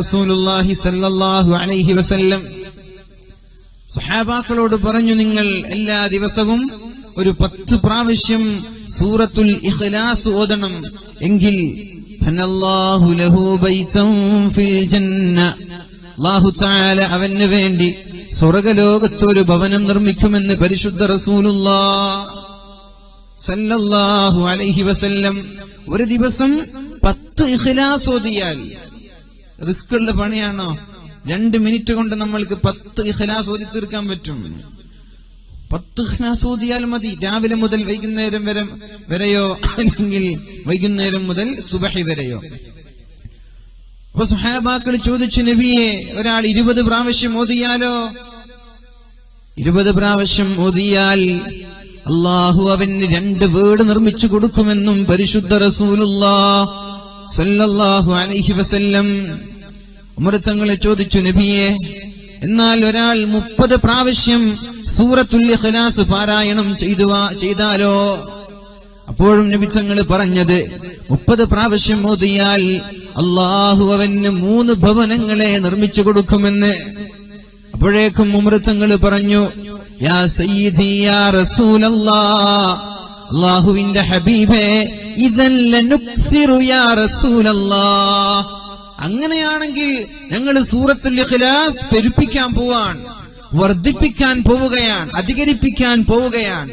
റസൂലുള്ളാഹി സല്ലല്ലാഹു അലൈഹി വസല്ലം. സഹാബാക്കളോട് പറഞ്ഞു നിങ്ങൾ എല്ലാ ദിവസവും ഒരു പത്ത് പ്രാവശ്യം സൂറത്തുൽ ഇഖ്ലാസ് ഓതണം. എങ്കിൽ അവന് വേണ്ടി സ്വർഗലോകത്ത് ഒരു ഭവനം നിർമ്മിക്കുമെന്ന് പരിശുദ്ധ റസൂലുള്ളാഹ് സല്ലല്ലാഹു അലൈഹി വസല്ലം ഒരു ദിവസം പത്ത് ഇഖ്ലാസ് ഓതിയാൽ റിസ്ക് ഉള്ള പണിയാണോ? രണ്ട് മിനിറ്റ് കൊണ്ട് നമ്മൾക്ക് പത്ത് ഇഖ്ലാസ് ഓതി തീർക്കാൻ പറ്റും. പത്ത് ഇഖ്ലാസ് ഓതിയാൽ മതി. രാവിലെ മുതൽ വൈകുന്നേരം വരെ വരെയോ? അല്ലെങ്കിൽ വൈകുന്നേരം മുതൽ സുബഹി വരെയോ? അപ്പൊ സുഹാബാക്കൾ ചോദിച്ചു നബിയെ ഒരാൾ ഇരുപത് പ്രാവശ്യം ഓതിയാലോ? ഇരുപത് പ്രാവശ്യം ഓതിയാൽ അള്ളാഹു അവന് രണ്ട് വീട് നിർമ്മിച്ചു കൊടുക്കുമെന്നും പരിശുദ്ധ റസൂലുള്ള സല്ലല്ലാഹു അലൈഹി വസല്ലം ഉമറത്തങ്ങളെ ചോദിച്ചു നബിയെ എന്നാൽ ഒരാൾ മുപ്പത് പ്രാവശ്യം സൂറത്തുൽ ഇഖ്ലാസ് പാരായണം ചെയ്തു ചെയ്താലോ? അപ്പോഴും നബിച്ചങ്ങൾ പറഞ്ഞത് മുപ്പത് പ്രാവശ്യം ഓതിയാൽ അള്ളാഹു അവന് മൂന്ന് ഭവനങ്ങളെ നിർമ്മിച്ചു കൊടുക്കുമെന്ന്. അപ്പോഴേക്കും ഉമൃത്തങ്ങൾ പറഞ്ഞു യാ സയ്യിദി യാ റസൂലല്ലാ അള്ളാഹുവിന്റെ ഹബീബേ ഇതല്ല യാ റസൂലല്ലാ. അങ്ങനെയാണെങ്കിൽ ഞങ്ങൾ സൂറത്തുൽ ഇഖ്ലാസ് പെരുപ്പിക്കാൻ പോവാൻ വർദ്ധിപ്പിക്കാൻ പോവുകയാണ് അധികരിപ്പിക്കാൻ പോവുകയാണ്.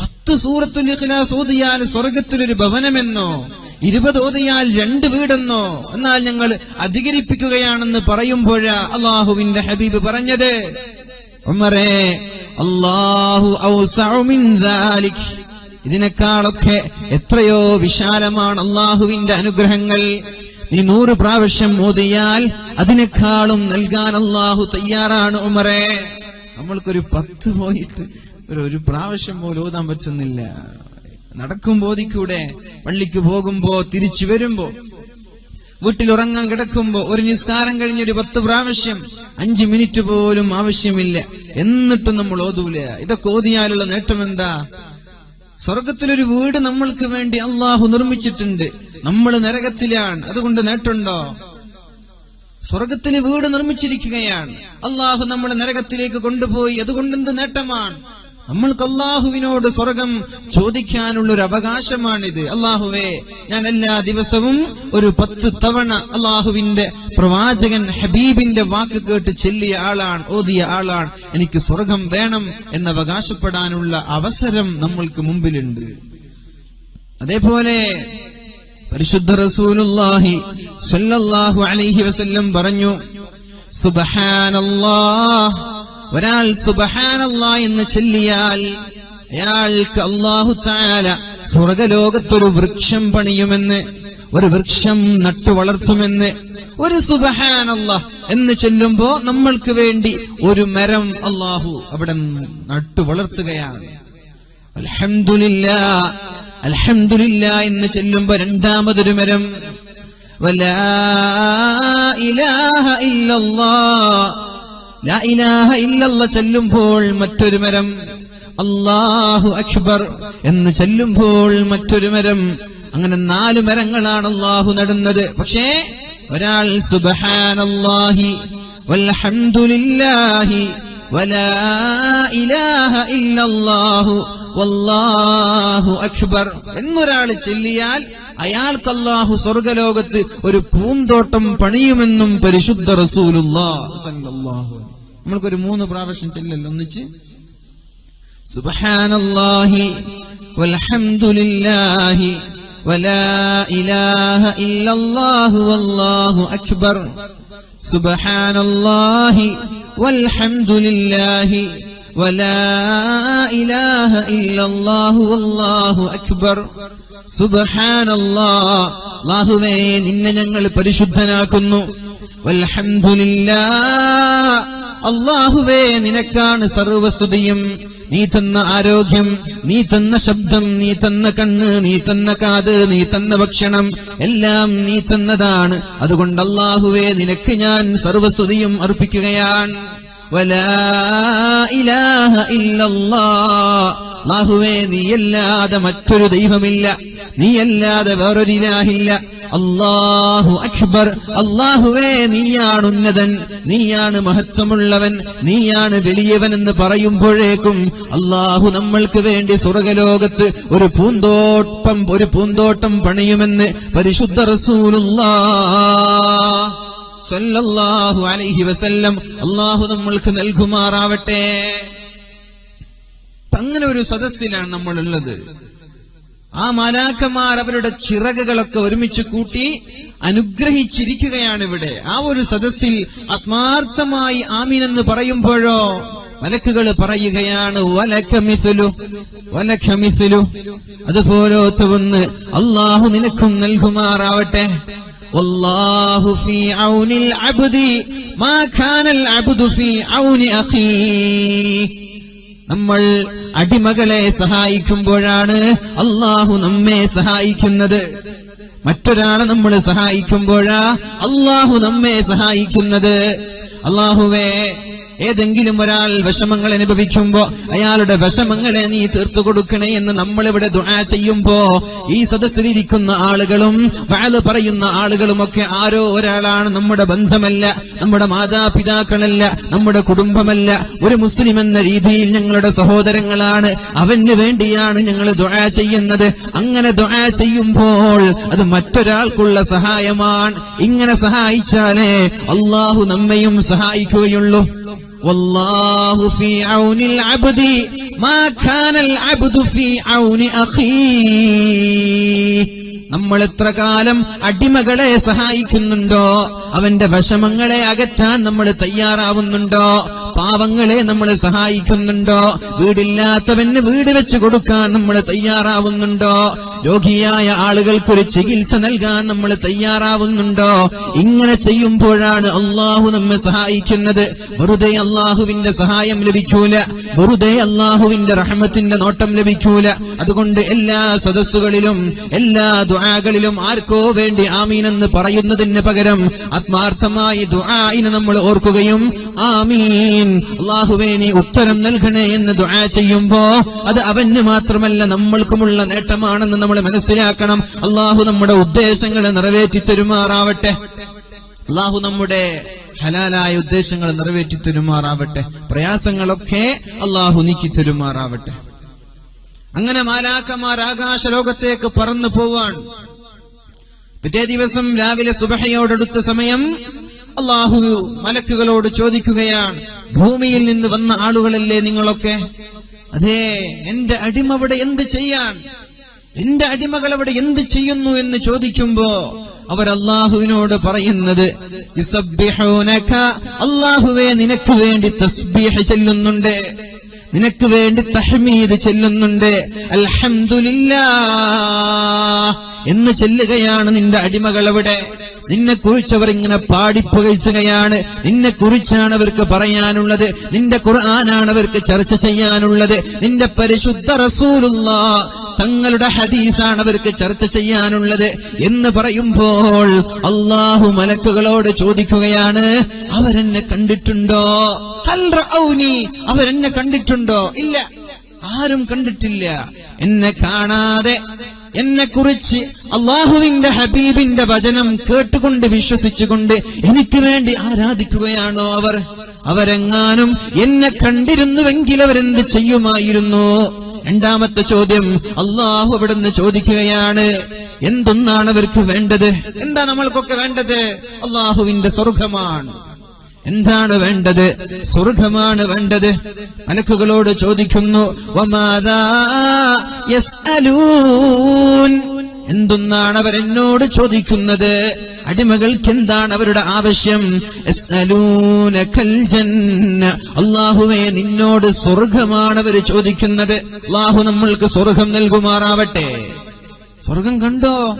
പത്ത് സൂറത്തുൽ ഇഖ്ലാസ് ഓതിയാൽ സ്വർഗത്തിലൊരു ഭവനമെന്നോ ഇരുപത് ഓതിയാൽ രണ്ട് വീടെന്നോ എന്നാൽ ഞങ്ങൾ അധികരിപ്പിക്കുകയാണെന്ന് പറയുമ്പോഴാ അള്ളാഹുവിന്റെ ഹബീബ് പറഞ്ഞത്. ഇതിനേക്കാളൊക്കെ എത്രയോ വിശാലമാണ് അള്ളാഹുവിന്റെ അനുഗ്രഹങ്ങൾ. നീ നൂറ് പ്രാവശ്യം ഓതിയാൽ അതിനേക്കാളും നൽകാൻ അള്ളാഹു തയ്യാറാണ് ഉമറേ. നമ്മൾക്കൊരു പത്ത് പോയിട്ട് ഒരു ഒരു പ്രാവശ്യം പോലും ഓതാൻ പറ്റുന്നില്ല. നടക്കും ബോധിക്കൂടെ പള്ളിക്ക് പോകുമ്പോ തിരിച്ചു വരുമ്പോ വീട്ടിൽ ഉറങ്ങാൻ കിടക്കുമ്പോ ഒരു നിസ്കാരം കഴിഞ്ഞ ഒരു പത്ത് പ്രാവശ്യം അഞ്ച് മിനിറ്റ് പോലും ആവശ്യമില്ല. എന്നിട്ടും നമ്മൾ ഓതൂല. ഇതൊക്കെ ഓതിയാലുള്ള നേട്ടം എന്താ? സ്വർഗത്തിലൊരു വീട് നമ്മൾക്ക് വേണ്ടി അള്ളാഹു നിർമ്മിച്ചിട്ടുണ്ട്. നമ്മൾ നരകത്തിലാണ്. അതുകൊണ്ട് നേട്ടുണ്ടോ സ്വർഗത്തിന് വീട് നിർമ്മിച്ചിരിക്കുകയാണ്. അള്ളാഹു നമ്മളെ നരകത്തിലേക്ക് കൊണ്ടുപോയി. അതുകൊണ്ട് എന്ത് നേട്ടമാണ്? നമ്മൾക്ക് അള്ളാഹുവിനോട് സ്വർഗം ചോദിക്കാനുള്ള ഒരു അവകാശമാണിത്. അള്ളാഹുവേ ഞാൻ എല്ലാ ദിവസവും ഒരു പത്ത് തവണ അള്ളാഹുവിന്റെ പ്രവാചകൻ ഹബീബിന്റെ വാക്ക് കേട്ട് ചെല്ലിയ ആളാണ് ഓതിയ ആളാണ്. എനിക്ക് സ്വർഗം വേണം എന്ന് അവകാശപ്പെടാനുള്ള അവസരം നമ്മൾക്ക് മുമ്പിലുണ്ട്. അതേപോലെ പരിശുദ്ധ റസൂലുള്ളാഹി സ്വല്ലല്ലാഹു അലൈഹി വസല്ലം പറഞ്ഞു ഒരാൾ സുബഹാനല്ലാ എന്ന് ചൊല്ലിയാൽ അയാൾക്ക് അള്ളാഹു തആല സ്വർഗലോകത്തൊരു വൃക്ഷം പണിയുമെന്ന് ഒരു വൃക്ഷം നട്ടു വളർത്തുമെന്ന് ഒരു സുബ്ഹാനല്ലാ എന്ന് ചൊല്ലുമ്പോ നമ്മൾക്ക് വേണ്ടി ഒരു മരം അള്ളാഹു അവിടെ നട്ടു വളർത്തുകയാണ്. അൽഹംദുലില്ലാ അൽഹംദുലില്ലാ എന്ന് ചൊല്ലുമ്പോ രണ്ടാമതൊരു മരം. ചൊല്ലുമ്പോൾ മറ്റൊരു മരം. അള്ളാഹു അക്ബർ എന്ന് ചൊല്ലുമ്പോൾ മറ്റൊരു മരം. അങ്ങനെ നാല് മരങ്ങളാണ് അള്ളാഹു നടുന്നത്. പക്ഷേ ഒരാൾ സുബ്ഹാനല്ലാഹി വൽഹംദുലില്ലാഹി വലാ ഇലാഹ ഇല്ലല്ലാഹു വല്ലാഹു അക്ബർ എന്നൊരാൾ ചൊല്ലിയാൽ അയാൾക്ക് അല്ലാഹു സ്വർഗലോകത്ത് ഒരു പൂന്തോട്ടം പണിയുമെന്നും പരിശുദ്ധ റസൂലുള്ളാഹു നമ്മൾക്കൊരു മൂന്ന് പ്രാവശ്യം ചെല്ലല്ലോ ഒന്നിച്ച് സുബ്ഹാനല്ലാഹി വൽഹംദുലില്ലാഹി വലാ ഇലാഹ ഇല്ലല്ലാഹു വല്ലാഹു അക്ബർ. സുബ്ഹാനല്ലാഹി വൽഹംദുലില്ലാഹി വലാ ഇലാഹ ഇല്ലല്ലാഹു വല്ലാഹു അക്ബർ. സുബ്ഹാനല്ലാഹ് അല്ലാഹുവേ നിന്നെ ഞങ്ങൾ പരിശുദ്ധനാക്കുന്നു. വൽഹംദുലില്ലാ അള്ളാഹുവേ നിനക്കാണ് സർവസ്തുതിയും നീ തന്ന ആരോഗ്യം നീ തന്ന ശബ്ദം നീ തന്ന കണ്ണ് നീ തന്ന കാത് നീ തന്ന ഭക്ഷണം എല്ലാം നീ തന്നതാണ്. അതുകൊണ്ട് അള്ളാഹുവേ നിനക്ക് ഞാൻ സർവസ്തുതിയും അർപ്പിക്കുകയാണ്. അല്ലാഹുവേ നീയല്ലാതെ മറ്റൊരു ദൈവമില്ല. നീയല്ലാതെ വേറൊരു ഇലാഹില്ല. അല്ലാഹു അക്ബർ. അള്ളാഹുവേ നീയാണ് ഉന്നതൻ. നീയാണ് മഹത്വമുള്ളവൻ. നീയാണ് വലിയവൻ എന്ന് പറയുമ്പോഴേക്കും അള്ളാഹു നമ്മൾക്ക് വേണ്ടി സ്വർഗലോകത്ത് ഒരു പൂന്തോട്ടം ഒരു പൂന്തോട്ടം പണിയുമെന്ന് പരിശുദ്ധ റസൂലുള്ളാ സല്ലല്ലാഹു അലൈഹി വസല്ലം അള്ളാഹു നമ്മൾക്ക് നൽകുമാറാവട്ടെ. അങ്ങനെ ഒരു സദസ്സിലാണ് നമ്മളുള്ളത്. ആ മാലാക്കന്മാർ അവരുടെ ചിറകുകളൊക്കെ ഒരുമിച്ച് കൂട്ടി അനുഗ്രഹിച്ചിരിക്കുകയാണ് ഇവിടെ ആ ഒരു സദസ്സിൽ ആത്മാർത്ഥമായി ആമീൻ എന്ന് പറയുമ്പോഴോ വലക്കുകൾ പറയുകയാണ് വലക്കമിഥുലു വലക്കമിഥുലു അതുപോലത്തെ ഒന്ന് അള്ളാഹു നിനക്കും നൽകുമാറാവട്ടെ والله في عون العبد ما كان العبد في عون أخيه നമ്മൾ അടിമകളെ സഹായിക്കുമ്പോഴാണ് അള്ളാഹു നമ്മെ സഹായിക്കുന്നത്. മറ്റൊരാളെ നമ്മൾ സഹായിക്കുമ്പോഴാ അള്ളാഹു നമ്മെ സഹായിക്കുന്നത്. അള്ളാഹുവേ ഏതെങ്കിലും ഒരാൾ വിഷമങ്ങൾ അനുഭവിക്കുമ്പോ അയാളുടെ വിഷമങ്ങളെ നീ തീർത്തു കൊടുക്കണേ എന്ന് നമ്മളിവിടെ ദുആ ചെയ്യുമ്പോ ഈ സദസ്സിലിരിക്കുന്ന ആളുകളും വാൽ പറയുന്ന ആളുകളുമൊക്കെ ആരോ ഒരാളാണ് നമ്മുടെ ബന്ധമല്ല നമ്മുടെ മാതാപിതാക്കളല്ല നമ്മുടെ കുടുംബമല്ല. ഒരു മുസ്ലിം എന്ന രീതിയിൽ ഞങ്ങളുടെ സഹോദരങ്ങളാണ്. അവന് വേണ്ടിയാണ് ഞങ്ങൾ ദുആ ചെയ്യുന്നത്. അങ്ങനെ ദുആ ചെയ്യുമ്പോൾ അത് മറ്റൊരാൾക്കുള്ള സഹായമാണ്. ഇങ്ങനെ സഹായിച്ചാലേ അള്ളാഹു നമ്മയും സഹായിക്കുകയുള്ളൂ. والله في عون العبد ما كان العبد في عون أخيه. നമ്മൾ എത്ര കാലം അടിമകളെ സഹായിക്കുന്നുണ്ടോ? അവന്റെ വിഷമങ്ങളെ അകറ്റാൻ നമ്മൾ തയ്യാറാവുന്നുണ്ടോ? പാവങ്ങളെ നമ്മൾ സഹായിക്കുന്നുണ്ടോ? വീടില്ലാത്തവന് വീട് വെച്ച് കൊടുക്കാൻ നമ്മൾ തയ്യാറാവുന്നുണ്ടോ? രോഗിയായ ആളുകൾക്കൊരു ചികിത്സ നൽകാൻ നമ്മൾ തയ്യാറാവുന്നുണ്ടോ? ഇങ്ങനെ ചെയ്യുമ്പോഴാണ് അള്ളാഹു നമ്മെ സഹായിക്കുന്നത്. വെറുതെ അള്ളാഹുവിന്റെ സഹായം ലഭിക്കൂല. വെറുതെ അള്ളാഹുവിന്റെ റഹ്മത്തിന്റെ നോട്ടം ലഭിക്കൂല. അതുകൊണ്ട് എല്ലാ സദസ്സുകളിലും എല്ലാ ദുആകളിലും ആർക്കോ വേണ്ടി ആമീൻ എന്ന് പറയുന്നതിന് പകരം ആത്മാർത്ഥമായി ദുആയിനെ നമ്മൾ ഓർക്കുകയും ആമീൻ അള്ളാഹുവേ നീ ഉത്തരം നൽകണേ എന്ന് ദുആ ചെയ്യുമ്പോ അത് അവന് മാത്രമല്ല നമ്മൾക്കുമുള്ള നേട്ടമാണെന്ന് നമ്മൾ മനസ്സിലാക്കണം. അള്ളാഹു നമ്മുടെ ഉദ്ദേശങ്ങളെ നിറവേറ്റി തരുമാറാവട്ടെ. അള്ളാഹു നമ്മുടെ ഹലാലായ ഉദ്ദേശങ്ങൾ നിറവേറ്റി തരുമാറാവട്ടെ. പ്രയാസങ്ങളൊക്കെ അള്ളാഹു നീക്കി തരുമാറാവട്ടെ. അങ്ങനെ മാലാക്കമാർ ആകാശലോകത്തേക്ക് പറന്നു പോവാണ്. പിറ്റേ ദിവസം രാവിലെ സുബഹയോടടുത്ത സമയം അള്ളാഹു മലക്കുകളോട് ചോദിക്കുകയാണ് ഭൂമിയിൽ നിന്ന് വന്ന ആളുകളല്ലേ നിങ്ങളൊക്കെ? അതെ എന്റെ അടിമ അവിടെ എന്ത് ചെയ്യാൻ? എന്റെ അടിമകൾ അവിടെ എന്ത് ചെയ്യുന്നു? എന്ന് ചോദിക്കുമ്പോ അവർ അള്ളാഹുവിനോട് പറയുന്നത് അള്ളാഹുവേ നിനക്ക് വേണ്ടി തസ്ബീഹ് ചെല്ലുന്നുണ്ട്. നിനക്ക് വേണ്ടി തഹ്മീദ് ചെല്ലുന്നുണ്ട്. അൽഹംദുലില്ലാ എന്ന് ചെല്ലുകയാണ് നിന്റെ അടിമകൾ അവിടെ നിന്നെ കുറിച്ച് അവർ ഇങ്ങനെ പാടിപ്പുകഴ്ചുകയാണ് നിന്നെ കുറിച്ചാണ് അവർക്ക് പറയാനുള്ളത്. നിന്റെ ഖുർആനാണ് അവർക്ക് ചർച്ച ചെയ്യാനുള്ളത്. നിന്റെ പരിശുദ്ധ റസൂലുള്ള തങ്ങളുടെ ഹദീസാണ് അവർക്ക് ചർച്ച ചെയ്യാനുള്ളത് എന്ന് പറയുമ്പോൾ അള്ളാഹു മലക്കുകളോട് ചോദിക്കുകയാണ് അവരെന്നെ കണ്ടിട്ടുണ്ടോ? അവരെന്നെ കണ്ടിട്ടുണ്ടോ? ഇല്ല. ആരും കണ്ടിട്ടില്ല. എന്നെ കാണാതെ എന്നെ കുറിച്ച് അള്ളാഹുവിന്റെ ഹബീബിന്റെ വചനം കേട്ടുകൊണ്ട് വിശ്വസിച്ചുകൊണ്ട് എനിക്ക് വേണ്ടി ആരാധിക്കുകയാണോ അവർ? അവരെങ്ങാനും എന്നെ കണ്ടിരുന്നുവെങ്കിൽ അവരെന്ത് ചെയ്യുമായിരുന്നു? രണ്ടാമത്തെ ചോദ്യം അള്ളാഹു അവിടുന്ന് ചോദിക്കുകയാണ്. എന്തൊന്നാണ് അവർക്ക് വേണ്ടത്? എന്താ നമ്മൾക്കൊക്കെ വേണ്ടത്? അള്ളാഹുവിന്റെ സ്വർഗമാണ്. എന്താണ് വേണ്ടത്? സ്വർഗമാണ് വേണ്ടത്. മലക്കുകളോട് ചോദിക്കുന്നു എന്തൊന്നാണ് അവരെന്നോട് ചോദിക്കുന്നത്? അടിമകൾക്ക് എന്താണ് അവരുടെ ആവശ്യം. അള്ളാഹുവേ നിന്നോട് സ്വർഗമാണ് അവർ ചോദിക്കുന്നത്. അള്ളാഹു നമ്മൾക്ക് സ്വർഗം നൽകുമാറാവട്ടെ. സ്വർഗം കണ്ടോ?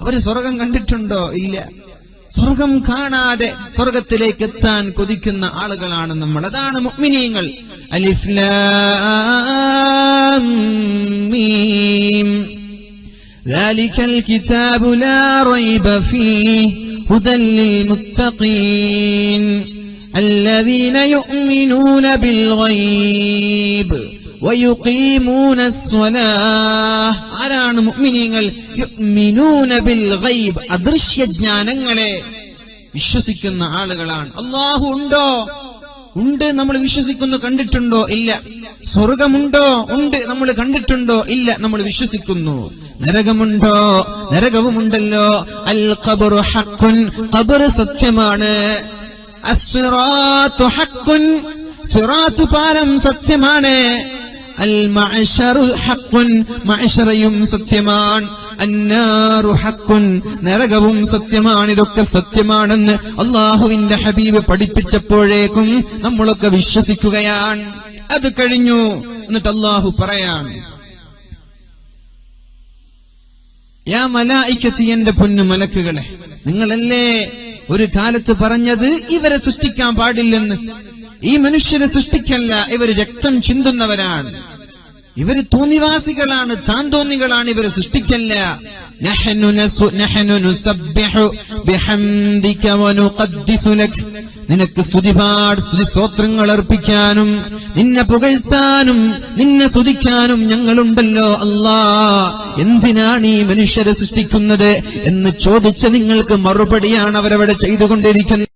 അവർ സ്വർഗം കണ്ടിട്ടുണ്ടോ? ഇല്ല. സ്വർഗം കാണാതെ സ്വർഗത്തിലേക്ക് എത്താൻ കൊതിക്കുന്ന ആളുകളാണ് നമ്മൾ അതാണ് മുഅ്മിനീങ്ങൾ അലിഫ് ലാം മീം ذلك الكتاب لا ريب فيه هدى للمتقين الذين يؤمنون بالغيب വയുഖീമൂന സ്വലാഹ്. ആരാണ് ഗൈബ്. അദൃശ്യ ജ്ഞാനങ്ങളെ വിശ്വസിക്കുന്ന ആളുകളാണ്. അള്ളാഹു ഉണ്ടോ? ഉണ്ട് നമ്മൾ വിശ്വസിക്കുന്നു കണ്ടിട്ടുണ്ടോ? ഇല്ല. സ്വർഗമുണ്ടോ? ഉണ്ട് നമ്മൾ കണ്ടിട്ടുണ്ടോ? ഇല്ല. നമ്മൾ വിശ്വസിക്കുന്നു. നരകമുണ്ടോ? നരകവുമുണ്ടല്ലോ. അൽ ഖബറു ഹഖുൻ. ഖബർ സത്യമാണ്. അസ്സിറാത്തു ഹഖുൻ. സിറാത്തു പാലം സത്യമാണ്. അൽ ഹഖുൻ സത്യമാണ്. നരകവും സത്യമാണ്. ഇതൊക്കെ സത്യമാണെന്ന് അള്ളാഹുവിന്റെ ഹബീബ് പഠിപ്പിച്ചപ്പോഴേക്കും നമ്മളൊക്കെ വിശ്വസിക്കുകയാണ്. അത് കഴിഞ്ഞു. എന്നിട്ട് അള്ളാഹു പറയാണ് യാ മലായിക്കത്തി എന്റെ പൊന്നു മലക്കുകളെ നിങ്ങളല്ലേ ഒരു കാലത്ത് പറഞ്ഞത് ഇവരെ സൃഷ്ടിക്കാൻ പാടില്ലെന്ന്? ഈ മനുഷ്യരെ സൃഷ്ടിക്കല്ല ഇവർ രക്തം ചിന്തുന്നവരാണ്. ഇവർ തോന്നിവാസികളാണ് താൻ തോന്നികളാണ് ഇവരെ സൃഷ്ടിക്കല്ല. നിനക്ക് സ്തുതിപാട് സ്തുതി സ്തോത്രങ്ങൾ അർപ്പിക്കാനും നിന്നെ പുകഴ്ത്താനും നിന്നെ സ്തുതിക്കാനും ഞങ്ങളുണ്ടല്ലോ അല്ലാ. എന്തിനാണ് ഈ മനുഷ്യരെ സൃഷ്ടിക്കുന്നത് എന്ന് ചോദിച്ച നിങ്ങൾക്ക് മറുപടിയാണ് അവരവിടെ ചെയ്തുകൊണ്ടിരിക്കുന്നത്.